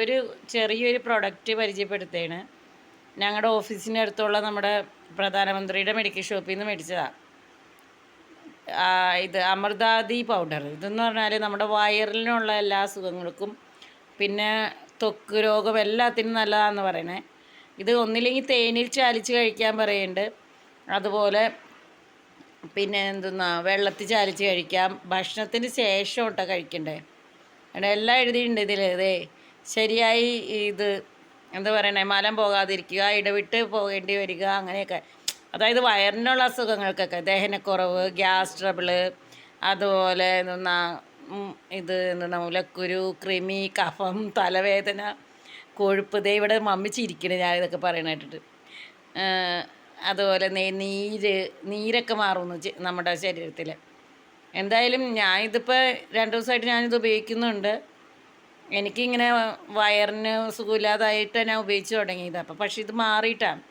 ഒരു ചെറിയൊരു പ്രൊഡക്റ്റ് പരിചയപ്പെടുത്തുകയാണ് ഞങ്ങളുടെ ഓഫീസിന്റെ അടുത്തുള്ള നമ്മുടെ പ്രധാനമന്ത്രിയുടെ മെഡിക്കൽ ഷോപ്പിൽ നിന്ന് മേടിച്ചതാണ് ഇത് അമൃതാദി പൗഡർ ഇതെന്ന് പറഞ്ഞാൽ നമ്മുടെ വയറിനുള്ള എല്ലാ അസുഖങ്ങൾക്കും പിന്നെ ത്വക്ക് രോഗം എല്ലാത്തിനും നല്ലതാണെന്ന് പറയണേ. ഇത് ഒന്നില്ലെങ്കിൽ തേനിൽ ചാലിച്ച് കഴിക്കാൻ പറയുന്നുണ്ട് അതുപോലെ പിന്നെ എന്തെന്നാ വെള്ളത്തിൽ ചാലിച്ച് കഴിക്കാം. ഭക്ഷണത്തിന് ശേഷം കേട്ടോ കഴിക്കണ്ടേ എല്ലാം എഴുതിയിട്ടുണ്ട് ഇതിൽ ഇതേ ശരിയായി ഇത് എന്താ പറയണേ മലം പോകാതിരിക്കുക ഇടവിട്ട് പോകേണ്ടി വരിക അങ്ങനെയൊക്കെ. അതായത് വയറിനുള്ള അസുഖങ്ങൾക്കൊക്കെ ദഹനക്കുറവ് ഗ്യാസ് ട്രബിൾ അതുപോലെ ഇത് എന്തെന്നാ മുലക്കുരു കൃമി കഫം തലവേദന കൊഴുപ്പ്. ദേ ഇവിടെ മമ്മി ഞാൻ ഇതൊക്കെ പറയണ അതുപോലെ നീര് നീരൊക്കെ മാറുന്നു നമ്മുടെ ശരീരത്തിൽ എന്തായാലും ഞാൻ ഇതിപ്പോൾ രണ്ട് ദിവസമായിട്ട് ഞാനിത് ഉപയോഗിക്കുന്നുണ്ട്. എനിക്കിങ്ങനെ വയറിന് സുഖമില്ലാതായിട്ട് ഞാൻ ഉപയോഗിച്ച് തുടങ്ങിയത്. അപ്പം പക്ഷേ ഇത് മാറിയിട്ടാണ്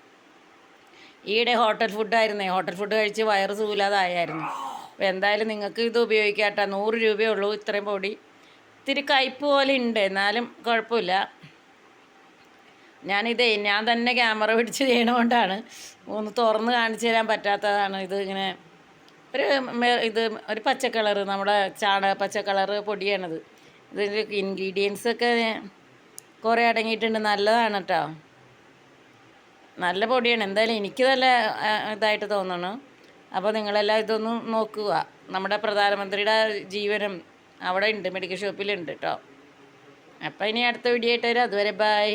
ഈയിടെ ഹോട്ടൽ ഫുഡായിരുന്നേ ഹോട്ടൽ ഫുഡ് കഴിച്ച് വയറ് സുഖമില്ലാതായായിരുന്നു. അപ്പോൾ എന്തായാലും നിങ്ങൾക്ക് ഇത് ഉപയോഗിക്കാട്ടോ. നൂറ് രൂപയേ ഉള്ളൂ ഇത്രയും പൊടി. ഇത്തിരി കയ്പ് പോലെ ഉണ്ട്. എന്നാലും കുഴപ്പമില്ല. ഞാനിതേ ഞാൻ തന്നെ ക്യാമറ പിടിച്ച് ചെയ്യണോണ്ടാണ്. ഒന്ന് തുറന്ന് കാണിച്ചു തരാൻ പറ്റാത്തതാണ്. ഇത് ഇങ്ങനെ ഒരു ഇത് ഒരു പച്ച നമ്മുടെ ചാണക പച്ച കളറ് പൊടിയാണിത്. ഇതിന്റെ ഇൻഗ്രീഡിയൻസ് ഒക്കെ കുറേ അടങ്ങിയിട്ടുണ്ട്. നല്ലതാണ് കേട്ടോ നല്ല പൊടിയാണ്. എന്തായാലും എനിക്ക് നല്ല ഇതായിട്ട് തോന്നുന്നു അപ്പോൾ നിങ്ങളെല്ലാം ഇതൊന്ന് നോക്കുക. നമ്മുടെ പ്രധാനമന്ത്രിയുടെ ജീവനം അവിടെ ഉണ്ട്. മെഡിക്കൽ ഷോപ്പിലുണ്ട് കേട്ടോ അപ്പോൾ ഇനി അടുത്ത വീഡിയോ ആയിട്ട് വരാം. അതുവരെ ബൈ